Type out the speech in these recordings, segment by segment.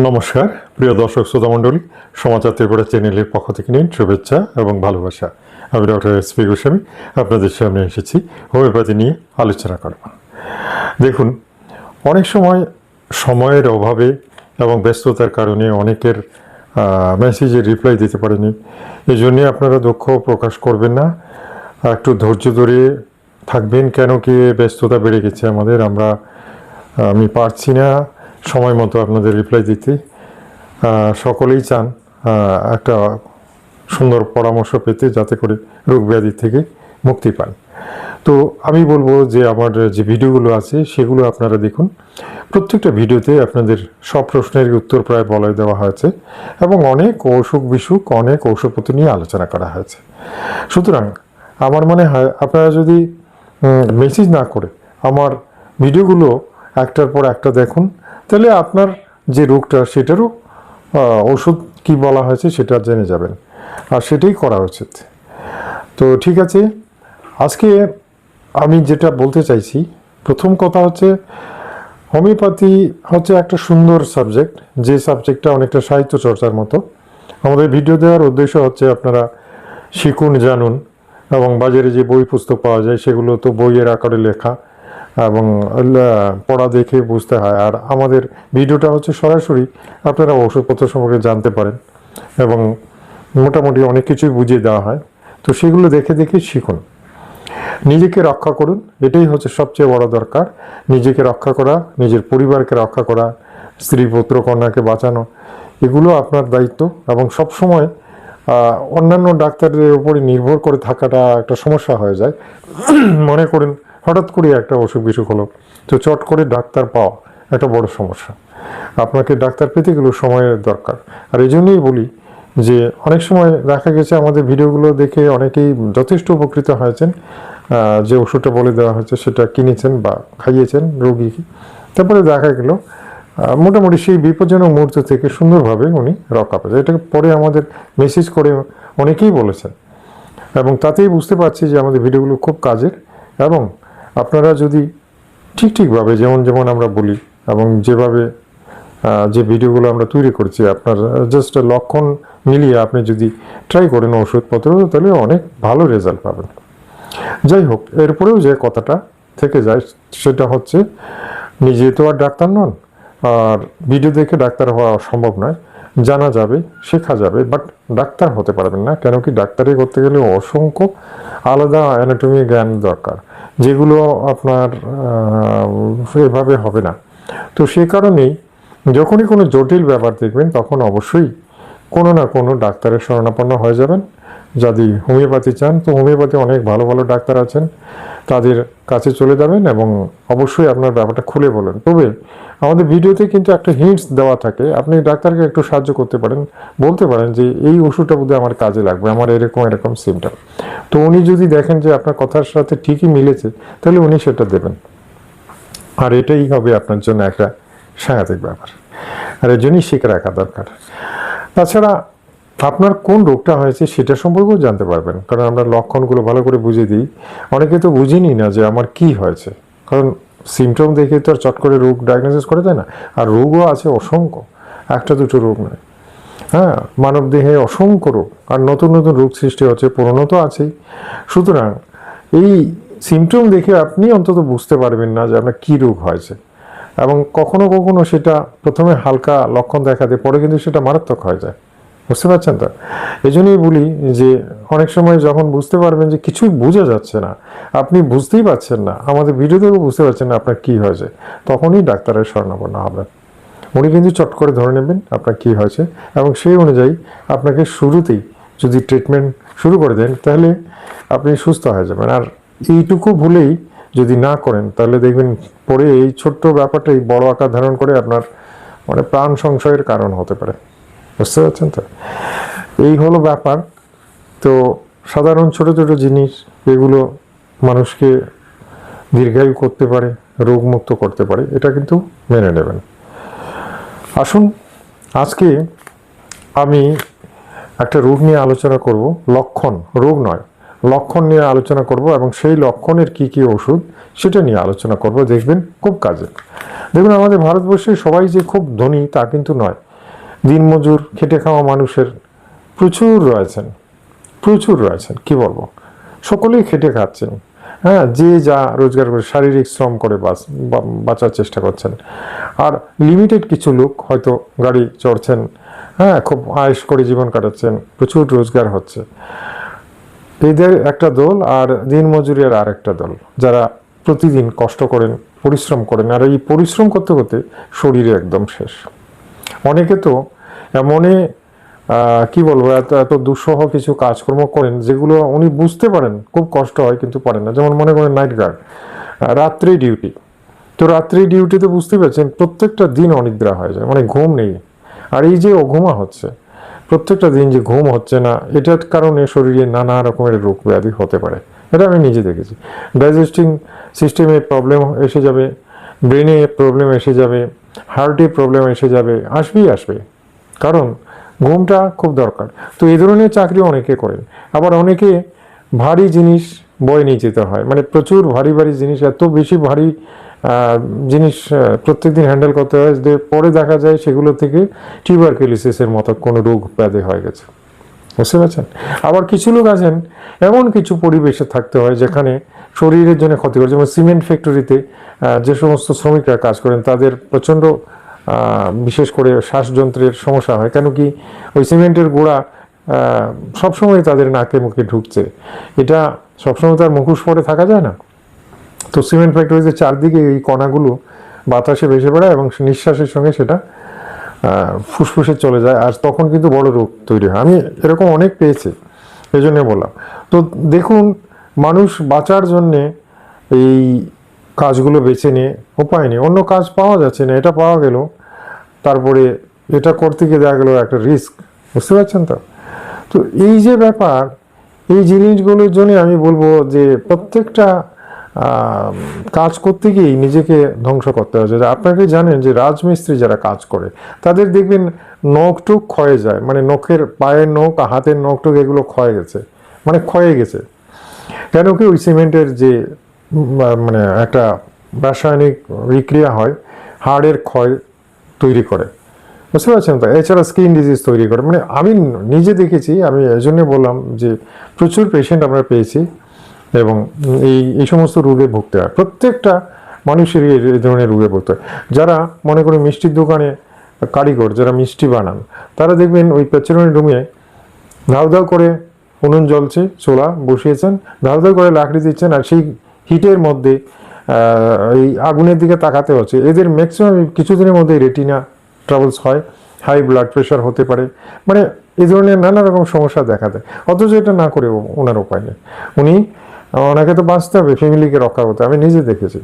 নমস্কার, প্রিয় দর্শক শ্রোতা মণ্ডলী সমাচার ত্রিপুরা চ্যানেলের পক্ষ থেকে নিন শুভেচ্ছা এবং ভালোবাসা। আমি ডক্টর এস পি গোস্বামী, আপনাদের সামনে এসেছি হোমিওপ্যাথি নিয়ে আলোচনা করব। দেখুন, অনেক সময় সময়ের অভাবে এবং ব্যস্ততার কারণে অনেকের মেসেজে রিপ্লাই দিতে পারেনি। এই জন্যে আপনারা দুঃখ প্রকাশ করবেন না। একটু ধৈর্য ধরে থাকবেন কেন কি ব্যস্ততা বেড়ে গেছে আমাদের। আমরা, আমি পারছি না। সময় মতো আপনাদের রিপ্লাই দিতে সকলেই চান একটা সুন্দর পরামর্শ পেতে যাতে করে রোগ ব্যাধি থেকে মুক্তি পান। তো আমি বলব যে আমার যে ভিডিওগুলো আছে, সেগুলো আপনারা দেখুন। প্রত্যেকটা ভিডিওতে আপনাদের সব প্রশ্নের উত্তর প্রায় বলে দেওয়া হয়েছে এবং অনেক অসুখ বিসুখ, অনেক ঔষধপত্র নিয়ে আলোচনা করা হয়েছে। সুতরাং আমার মনে হয় আপনারা যদি মেসেজ না করে আমার ভিডিওগুলো একটার পর একটা দেখুন তাহলে আপনার যে রোগটা, সেটারও ওষুধ কি বলা হয়েছে সেটা জেনে যাবেন। আর সেটাই করা উচিত। তো ঠিক আছে, আজকে আমি যেটা বলতে চাইছি, প্রথম কথা হচ্ছে, হোমিওপ্যাথি হচ্ছে একটা সুন্দর সাবজেক্ট, যে সাবজেক্টটা অনেকটা সাহিত্য চর্চার মতো। আমাদের ভিডিও দেওয়ার উদ্দেশ্য হচ্ছে আপনারা শিখুন, জানুন এবং বাজারে যে বই পুস্তক পাওয়া যায়, সেগুলো তো বইয়ের আকারে লেখা। এবং পড়া দেখে বুঝতে হয়। আর আমাদের ভিডিওটা হচ্ছে সরাসরি আপনারা ওষুধপত্র সম্পর্কে জানতে পারেন এবং মোটামুটি অনেক কিছুই বুঝিয়ে দেওয়া হয়। তো সেগুলো দেখে দেখে শিখুন। নিজেকে রক্ষা করুন, এটাই হচ্ছে সবচেয়ে বড় দরকার। নিজেকে রক্ষা করা, নিজের পরিবারকে রক্ষা করা, স্ত্রী, পুত্র, কন্যাকে বাঁচানো, এগুলো আপনার দায়িত্ব এবং সব সময় অন্যান্য ডাক্তারের উপরে নির্ভর করে থাকাটা একটা সমস্যা হয়ে যায়। মনে করুন হঠাৎ করে একটা অসুখ বিসুখ হলো। তো চট করে ডাক্তার পাওয়া একটা বড় সমস্যা। আপনাকে ডাক্তার পেতে গেলেও সময়ের দরকার। আর এই জন্যই বলি যে, অনেক সময় দেখা গেছে আমাদের ভিডিওগুলো দেখে অনেকেই যথেষ্ট উপকৃত হয়েছেন। যে ওষুধটা বলে দেওয়া হয়েছে সেটা কিনেছেন বা খাইয়েছেন রোগীকে তারপরে দেখা গেল মোটামুটি সেই বিপজ্জনক মুহূর্ত থেকে সুন্দরভাবে উনি রক্ষা পেয়েছেন এটাকে পরে আমাদের মেসেজ করে অনেকেই বলেছেন। এবং তাতেই বুঝতে পারছি যে আমাদের ভিডিওগুলো খুব কাজের এবং আপনারা যদি ঠিক ঠিকভাবে যেমন যেমন আমরা বলি এবং যেভাবে যে ভিডিওগুলো আমরা তৈরি করছি, আপনার জাস্ট লক্ষণ মিলিয়ে আপনি যদি ট্রাই করেন ওষুধপত্র তাহলে অনেক ভালো রেজাল্ট পাবেন। যাই হোক, এরপরেও যে কথাটা থেকে যায়, সেটা হচ্ছে, নিজে তো আর ডাক্তার নন, আর ভিডিও দেখে ডাক্তার হওয়া সম্ভব নয়। জানা যাবে, শেখা যাবে বাট ডাক্তার হতে পারবেন না, কেন কি ডাক্তারি করতে গেলে অসংখ্য আলাদা অ্যানাটমি জ্ঞান দরকার, যেগুলো আপনার এভাবে হবে না। তো সে কারণেই যখনই কোনো জটিল ব্যাপার দেখবেন, তখন অবশ্যই কোনো না কোনো ডাক্তারের শরণাপন্ন হয়ে যাবেন। যদি হোমিওপ্যাথি চান, তো হোমিওপ্যাথি অনেক ভালো ভালো ডাক্তার আছেন। তাদের কাছে চলে যাবেন এবং অবশ্যই আপনার ব্যাপারটা খুলে বলেন। তবে আমাদের ভিডিওতে কিন্তু একটা হিন্টস দেওয়া থাকে। আপনি ডাক্তারকে একটু সাহায্য করতে পারেন, বলতে পারেন যে এই ওষুধটা বোধহয় আমার কাজে লাগবে, আমার এরকম এরকম সিমটম তো উনি যদি দেখেন যে আপনার কথার সাথে ঠিকই মিলেছে, তাহলে উনি সেটা দেবেন। আর এটাই হবে আপনার জন্য একটা সাংঘাতিক ব্যাপার। আর এর জন্যই শিখে রাখা দরকার। তাছাড়া আপনার কোন রোগটা হয়েছে সেটা সম্পর্কেও জানতে পারবেন। কারণ আমরা লক্ষণগুলো ভালো করে বুঝে দিই। অনেকে তো বুঝিনি না যে আমার কি হয়েছে। কারণ সিমটম দেখে তো আর চট করে রোগ ডায়াগনোসিস করে দেয় না। আর রোগও আছে অসংখ্য। একটা দুটো রোগ নয়। হ্যাঁ মানব দেহে অসংখ্য রোগ। আর নতুন নতুন রোগ সৃষ্টি হচ্ছে, পুরনো তো আছেই। সুতরাং এই সিমটম দেখে আপনি অন্তত বুঝতে পারবেন না যে আপনার কী রোগ হয়েছে। এবং কখনো কখনো সেটা প্রথমে হালকা লক্ষণ দেখাতে, পরে কিন্তু সেটা মারাত্মক হয়ে যায়। বুঝতে পারছেন তো? এই জন্যই বলি যে অনেক সময় যখন বুঝতে পারবেন যে কিছুই বোঝা যাচ্ছে না, আপনি বুঝতেই পারছেন না, আমাদের ভিডিও থেকেও বুঝতে পারছেন না আপনার কী হয়েছে, তখনই ডাক্তারের শরণাপন্ন হবেন। উনি কিন্তু চট করে ধরে নেবেন আপনার কী হয়েছে এবং সেই অনুযায়ী আপনাকে শুরুতেই যদি ট্রিটমেন্ট শুরু করে দেন, তাহলে আপনি সুস্থ হয়ে যাবেন। আর এইটুকু ভুলেই যদি না করেন, তাহলে দেখবেন পরে এই ছোট্ট ব্যাপারটাই বড় আকার ধারণ করে আপনার মানে প্রাণ সংশয়ের কারণ হতে পারে। বুঝতে পারছেন তো? এই হলো ব্যাপার। তো সাধারণ ছোট ছোট জিনিস, এগুলো মানুষকে দীর্ঘায়ু করতে পারে, রোগমুক্ত করতে পারে, এটা কিন্তু মেনে নেবেন। আসুন, আজকে আমি একটা রোগ নিয়ে আলোচনা করব, লক্ষণ। রোগ নয়, লক্ষণ নিয়ে আলোচনা করব এবং সেই লক্ষণের কি কি ওষুধ সেটা নিয়ে আলোচনা করব। দেখবেন খুব কাজে। দেখুন, আমাদের ভারতবর্ষে সবাই যে খুব ধনী তা কিন্তু নয়। দিনমজুর খেটে খাওয়া মানুষের প্রচুর রয়েছেন প্রচুর রয়েছেন, কি বলব? সকলেই খেটে খাচ্ছেন হ্যাঁ যে যা রোজগার করে, শারীরিক শ্রম করে বাঁচ, বা- বাঁচার চেষ্টা করছেন। আর লিমিটেড কিছু লোক হয়তো গাড়ি চড়ছেন হ্যাঁ খুব আয়েস করে জীবন কাটাচ্ছেন, প্রচুর রোজগার হচ্ছে। এদের একটা দল আর দিনমজুরের আর একটা দল, যারা প্রতিদিন কষ্ট করেন, পরিশ্রম করেন, আর এই পরিশ্রম করতে করতে শরীরে একদম শেষ। অনেকে তো এমনই কি বলব, এত এত দুঃসহ কিছু কাজকর্ম করেন যেগুলো উনি বুঝতে পারেন, খুব কষ্ট হয় কিন্তু পারেন না। যেমন মনে করেন নাইট গার্ড রাত্রি ডিউটি তো রাত্রি ডিউটিতে বুঝতে পারছেন, প্রত্যেকটা দিন অনিদ্রা হয়ে যায় মানে ঘুম নেই। আর এই যে অঘুমা হচ্ছে, প্রত্যেকটা দিন যে ঘুম হচ্ছে না, এটার কারণে শরীরে নানা রকমের রোগ ব্যাধি হতে পারে। এটা আমি নিজে দেখেছি। ডাইজেস্টিং সিস্টেমে প্রবলেম এসে যাবে ব্রেনে প্রবলেম এসে যাবে হার্টে প্রবলেম এসে যাবে, আসবেই আসবে। কারণ ঘুমটা খুব দরকার। তো এই ধরনের চাকরি অনেকে করে আবার অনেকে ভারী জিনিস বয়ে নিয়ে যেতে হয়। মানে প্রচুর ভারী ভারী জিনিস, এত বেশি ভারী জিনিস প্রত্যেক দিন হ্যান্ডেল করতে হয় যে পরে দেখা যায় সেগুলো থেকে টিউবারকুলিসিসের মতো কোনো রোগ ব্যাধি হয়ে গেছে। বুঝতে পারছেন? আবার কিছু লোক আছেন, এমন কিছু পরিবেশে থাকতে হয় যেখানে শরীরের জন্য ক্ষতিকর, যেমন সিমেন্ট ফ্যাক্টরিতে যে সমস্ত শ্রমিকরা কাজ করেন, তাদের প্রচণ্ড বিশেষ করে শ্বাসযন্ত্রের সমস্যা হয়। কেন কি ওই সিমেন্টের গোড়া সবসময় তাদের নাকে মুখে ঢুকছে। এটা সবসময় তার মুখোশ পরে থাকা যায় না। তো সিমেন্ট ফ্যাক্টরিতে চারদিকে এই কণাগুলো বাতাসে ভেসে বেড়ায় এবং নিঃশ্বাসের সঙ্গে সেটা ফুসফুসে চলে যায় আর তখন কিন্তু বড় রোগ তৈরি হয়। আমি এরকম অনেক পেয়েছি এই জন্যে বললাম। তো দেখুন, মানুষ বাঁচার জন্যে এই কাজগুলো বেছে নিয়ে উপায় নেই। অন্য কাজ পাওয়া যাচ্ছে না, এটা পাওয়া গেল। তারপরে এটা করতে গিয়ে দেখা গেলো একটা রিস্ক, বুঝতে পারছেন তো? তো এই যে ব্যাপার, এই জিনিসগুলোর জন্য আমি বলব যে প্রত্যেকটা কাজ করতে গিয়েই নিজেকে ধ্বংস করতে হচ্ছে যে আপনাকে জানেন যে রাজমিস্ত্রি যারা কাজ করে, তাদের দেখবেন নখটুক ক্ষয়ে যায়। মানে নখের পায়ের নখ হাতের নখটুক এগুলো ক্ষয়ে গেছে। মানে ক্ষয়ে গেছে। কেন কি ওই সিমেন্টের যে মানে একটা রাসায়নিক বিক্রিয়া হয়, হাড়ের ক্ষয় তৈরি করে। বুঝতে পারছেন তো? এছাড়া স্কিন ডিজিজ তৈরি করে। মানে আমি নিজে দেখেছি, আমি এই জন্য বললাম যে প্রচুর পেশেন্ট আমরা পেয়েছি। এবং এই এই সমস্ত রোগে ভুগতে হয়। প্রত্যেকটা মানুষেরই এই ধরনের রোগে ভুগতে হয়। যারা মনে করেন মিষ্টির দোকানে কারিগর, যারা মিষ্টি বানান, তারা দেখবেন ওই পেছনের রুমে ধাউ ধাউ করে উনুন জ্বলছে, চোলা বসিয়েছেন, ধাউ ধাউ করে লাকড়ি দিচ্ছেন আর সেই হিটের মধ্যে এই আগুনের দিকে তাকাতে হচ্ছে। এদের ম্যাক্সিমাম কিছুদিনের মধ্যে রেটিনা ট্রাভেলস হয় হাই ব্লাড প্রেশার হতে পারে। মানে এই ধরনের নানা রকম সমস্যা দেখা দেয়। অথচ এটা না করে ওনার উপায় নেই। উনি ওনাকে তো বাঁচতে হবে ফ্যামিলিকে রক্ষা করতে আমি নিজে দেখেছি।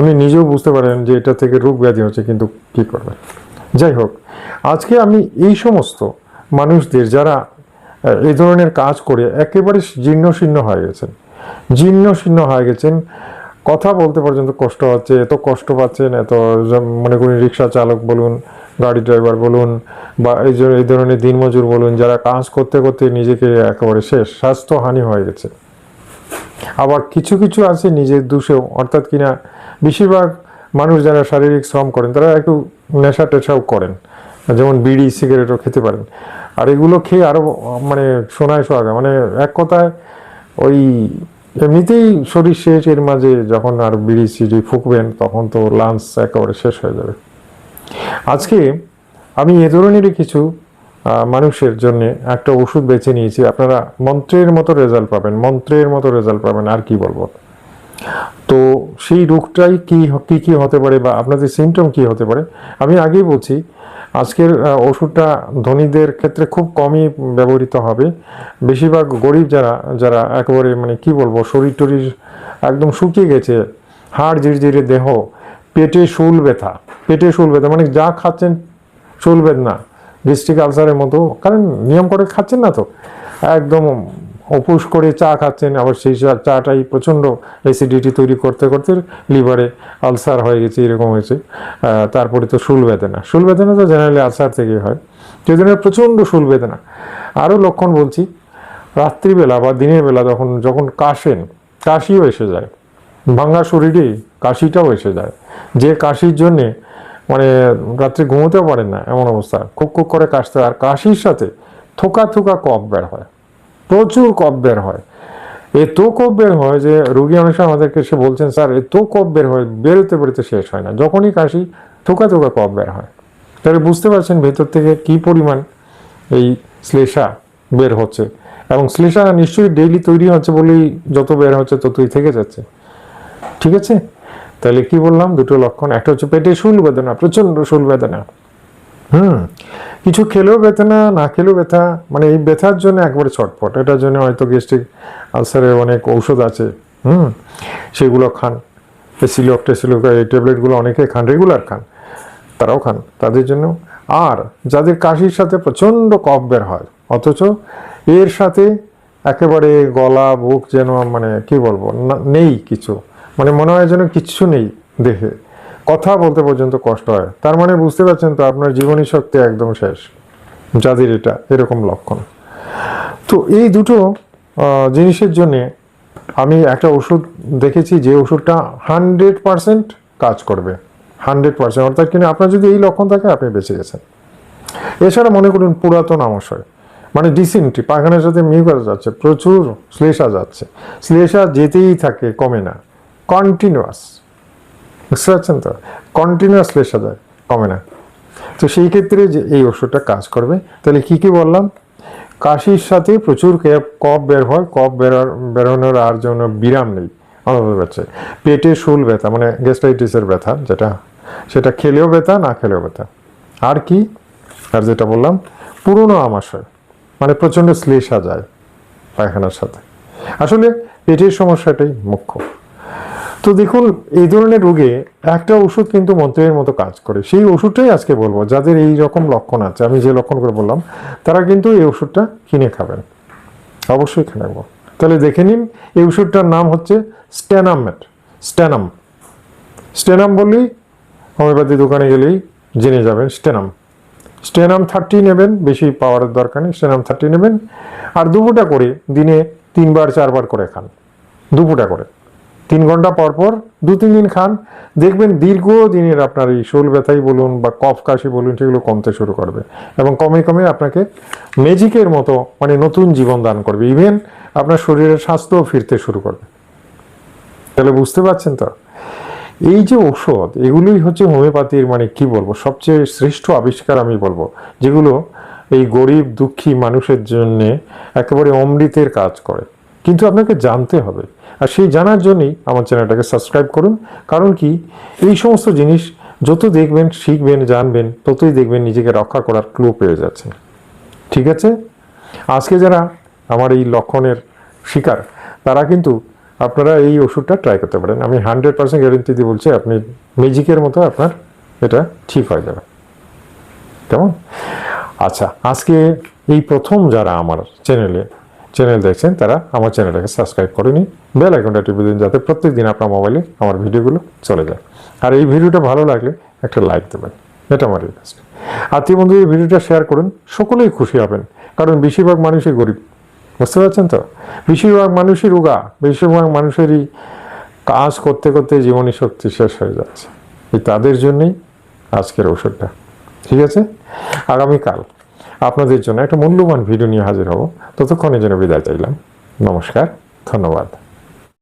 উনি নিজেও বুঝতে পারেন যে এটা থেকে রোগ ব্যাধি হচ্ছে, কিন্তু কী করবে? যাই হোক, আজকে আমি এই সমস্ত মানুষদের যারা এই ধরনের কাজ করে একেবারে জীর্ণ শীর্ণ হয়ে গেছেন, জীর্ণ শীর্ণ হয়ে গেছেন, কথা বলতে পর্যন্ত কষ্ট হচ্ছে, এত কষ্ট পাচ্ছেন, এত মনে করি রিক্সা চালক বলুন, গাড়ি ড্রাইভার বলুন, বা এই এই ধরনের দিনমজুর বলুন, যারা কাজ করতে করতে নিজেকে একেবারে শেষ, স্বাস্থ্যহানি হয়ে গেছে। আবার কিছু কিছু আছে নিজের দোষেও, অর্থাৎ কিনা বেশিরভাগ মানুষ যারা শারীরিক শ্রম করেন, তারা একটু নেশা টেশাও করেন। যেমন বিড়ি, সিগারেটও খেতে পারেন। আর এগুলো খেয়ে আরও মানে শোনায় সোহাগা। মানে এক কথায় ওই এমনিতেই শরীর শেষ, এর মাঝে যখন আর বিড়ি, সিড়ি ফুঁকবেন, তখন তো লাঞ্চ একেবারে শেষ হয়ে যাবে। আজকে আমি এ ধরনেরই কিছু মানুষের জন্য একটা ওষুধ বেছে নিয়েছি। আপনারা মন্ত্রের মতো রেজাল্ট পাবেন, মন্ত্রের মতো রেজাল্ট পাবেন, আর কি বলব? তো সেই রোগটাই কি কি কি হতে পারে বা আপনাদের সিমটম কি হতে পারে? আমি আগেই বলছি, আজকের ওষুধটা ধনীদের ক্ষেত্রে খুব কমই ব্যবহৃত হবে। বেশিরভাগ গরিব যারা যারা একেবারে মানে কি বলব, শরীর টরির একদম শুকিয়ে গেছে, হাড় ঝিরঝিরে দেহ, পেটে শুল ব্যথা, পেটে শুল ব্যথা মানে যা খাচ্ছেন শুল বেদনা ডিস্ট্রিক্ট আলসারের মতো, কারণ নিয়ম করে খাচ্ছেন না তো। একদম অপুষ করে চা খাচ্ছেন, আবার সেই চাটাই প্রচণ্ড অ্যাসিডিটি তৈরি করতে করতে লিভারে আলসার হয়ে গেছে, এরকম হয়েছে। তারপরে তো শুল বেদনা। শুল বেদনা তো জেনারেলি আলসার থেকে হয়, সেই জন্য প্রচণ্ড শুল বেদনা। আরও লক্ষণ বলছি, রাত্রিবেলা বা দিনের বেলা যখন যখন কাশেন, কাশিও এসে যায়। ভাঙ্গা শরীরে কাশিটাও এসে যায়। যে কাশির জন্যে মানে রাত্রে ঘুমোতেও পারেন না, এমন অবস্থা। খুব খুব করে কাশতে আর কাশির সাথে থোকা থোকা কফ বের হয়, প্রচুর কফ বের হয়। এত কফ বের হয় যে রুগী অনেক সময় আমাদেরকে সে বলছেন, স্যার, এত কফ বের হয়, বেরোতে বেরোতে শেষ হয় না, যখনই কাশি থোকা থোকা কফ বের হয়। তাহলে বুঝতে পারছেন ভেতর থেকে কি পরিমাণ এই শ্লেষা বের হচ্ছে। এবং শ্লেষা নিশ্চয়ই ডেইলি তৈরি হচ্ছে বলেই যত বের হচ্ছে ততই থেকে যাচ্ছে। ঠিক আছে? তাহলে কি বললাম? দুটো লক্ষণ, একটা হচ্ছে পেটে শুল বেদনা প্রচণ্ড শুল বেদনা। হুম, কিছু খেলেও ব্যথা, না খেলেও ব্যথা মানে এই ব্যথার জন্য একবারে ছটফট। এটার জন্য হয়তো গ্যাস্ট্রিক আলসারের অনেক ঔষধ আছে। হুম, সেগুলো খান। সিলক টেসিলক, এই ট্যাবলেটগুলো অনেকে খান, রেগুলার খান, তারাও খান, তাদের জন্য। আর যাদের কাশির সাথে প্রচণ্ড কফ বের হয়, অথচ এর সাথে একেবারে গলা, বুক যেন মানে কি বলব নেই কিছু। মানে মনে হয় যেন কিচ্ছু নেই দেখে কথা বলতে পর্যন্ত কষ্ট হয়। তার মানে বুঝতে পারছেন তো আপনার জীবনী শক্তি একদম শেষ। যাদের এটা, এরকম লক্ষণ। তো এই দুটো জিনিসের জন্যে আমি একটা ওষুধ দেখেছি যে ওষুধটা হান্ড্রেড পারসেন্ট কাজ করবে। Hundred percent. অর্থাৎ কিনা আপনার যদি এই লক্ষণ থাকে, আপনি বেঁচে গেছেন। এছাড়া মনে করুন, পুরাতন আমাশয়। মানে ডিসেন্ট্রি, পায়খানার সাথে মিউকাস যাচ্ছে, প্রচুর শ্লেষা যাচ্ছে। শ্লেষা যেতেই থাকে, কমে না। কন্টিনিউয়াস বুঝতে পারছেন তো? কন্টিনিউয়াস শ্লেষা যায় কমে না। তো সেই ক্ষেত্রে যে এই ওষুধটা কাজ করবে, তাহলে কি কি বললাম? কাশির সাথে প্রচুর কফ বের হয়, কফ বেরোর বেরোনোর আর জন্য বিরাম নেই আমাদের বাচ্চা পেটে শুল ব্যথা মানে গ্যাস্ট্রাইটিসের ব্যথা যেটা, সেটা খেলেও ব্যথা, না খেলেও ব্যথা। আর কি? আর যেটা বললাম, পুরনো আমাশয় মানে প্রচণ্ড শ্লেষা যায় পায়খানার সাথে। আসলে পেটের সমস্যাটাই মুখ্য। তো দেখুন, এই ধরনের রোগে একটা ওষুধ কিন্তু মন্ত্রের মতো কাজ করে। সেই ওষুধটাই আজকে বলব, যাদের এই রকম লক্ষণ আছে, আমি যে লক্ষণ করে বললাম, তারা কিন্তু এই ওষুধটা কিনে খাবেন। অবশ্যই কিনে নেব। তাহলে দেখে নিন, এই ওষুধটার নাম হচ্ছে স্ট্যানামেট স্ট্যানাম স্টেনাম বললেই হোমিওপ্যাথি দোকানে গেলেই জেনে যাবেন, স্টেনাম। স্টেনাম থার্টি নেবেন, বেশি পাওয়ারের দরকার নেই, স্টেনাম থার্টি নেবেন। আর দুপুটা করে দিনে তিনবার, চারবার করে খান। দুপুটা করে। তিন ঘণ্টা পর পর দু তিন দিন খান। দেখবেন দীর্ঘ দিনের আপনার এই শোল ব্যথাই বলুন বা কফ কাশি বলুন, সেগুলো কমতে শুরু করবে এবং কমে কমে আপনাকে ম্যাজিকের মতো মানে নতুন জীবন দান করবে। ইভেন আপনার শরীরের স্বাস্থ্যও ফিরতে শুরু করবে। তাহলে বুঝতে পারছেন তো? এই যে ঔষধ, এগুলোই হচ্ছে হোমিওপ্যাথির মানে কি বলব? সবচেয়ে শ্রেষ্ঠ আবিষ্কার আমি বলব, যেগুলো এই গরিব, দুঃখী মানুষের জন্যে একেবারে অমৃতের কাজ করে। কিন্তু আপনাকে জানতে হবে আর সেই জানার জন্যই আমার চ্যানেলটাকে সাবস্ক্রাইব করুন। কারণ কি? এই সমস্ত জিনিস যত দেখবেন, শিখবেন, জানবেন, ততই দেখবেন নিজেকে রক্ষা করার ক্লু পেয়ে যাচ্ছে ঠিক আছে? আজকে যারা আমার এই লক্ষণের শিকার, তারা কিন্তু আপনারা এই ওষুধটা ট্রাই করতে পারেন। আমি হান্ড্রেড পার্সেন্ট গ্যারেন্টি দিয়ে বলছি, আপনি ম্যাজিকের মতো আপনার এটা ঠিক হয়ে যাবে। কেমন? আচ্ছা আজকে এই প্রথম যারা আমার চ্যানেলে চ্যানেল দেখছেন তারা আমার চ্যানেলটাকে সাবস্ক্রাইব করে নিন বেল আইকনটা টিপে দিন যাতে প্রত্যেক দিন আপনার মোবাইলে আমার ভিডিওগুলো চলে যায়। আর এই ভিডিওটা ভালো লাগলে একটা লাইক দেবেন। এটা আমার রিকোয়েস্ট আত্মীয় বন্ধু, এই ভিডিওটা শেয়ার করুন। সকলেই খুশি হবেন। কারণ বেশিরভাগ মানুষই গরিব। বুঝতে পারছেন তো? বেশিরভাগ মানুষই রোগা, বেশিরভাগ মানুষেরই কাজ করতে করতে জীবনী শক্তি শেষ হয়ে যাচ্ছে। এই তাদের জন্যই আজকের ওষুধটা ঠিক আছে? আগামীকাল। আপনাদের জন্য একটা মূল্যবান ভিডিও নিয়ে হাজির হব। ততক্ষণের জন্য বিদায় চাইলাম। নমস্কার ধন্যবাদ।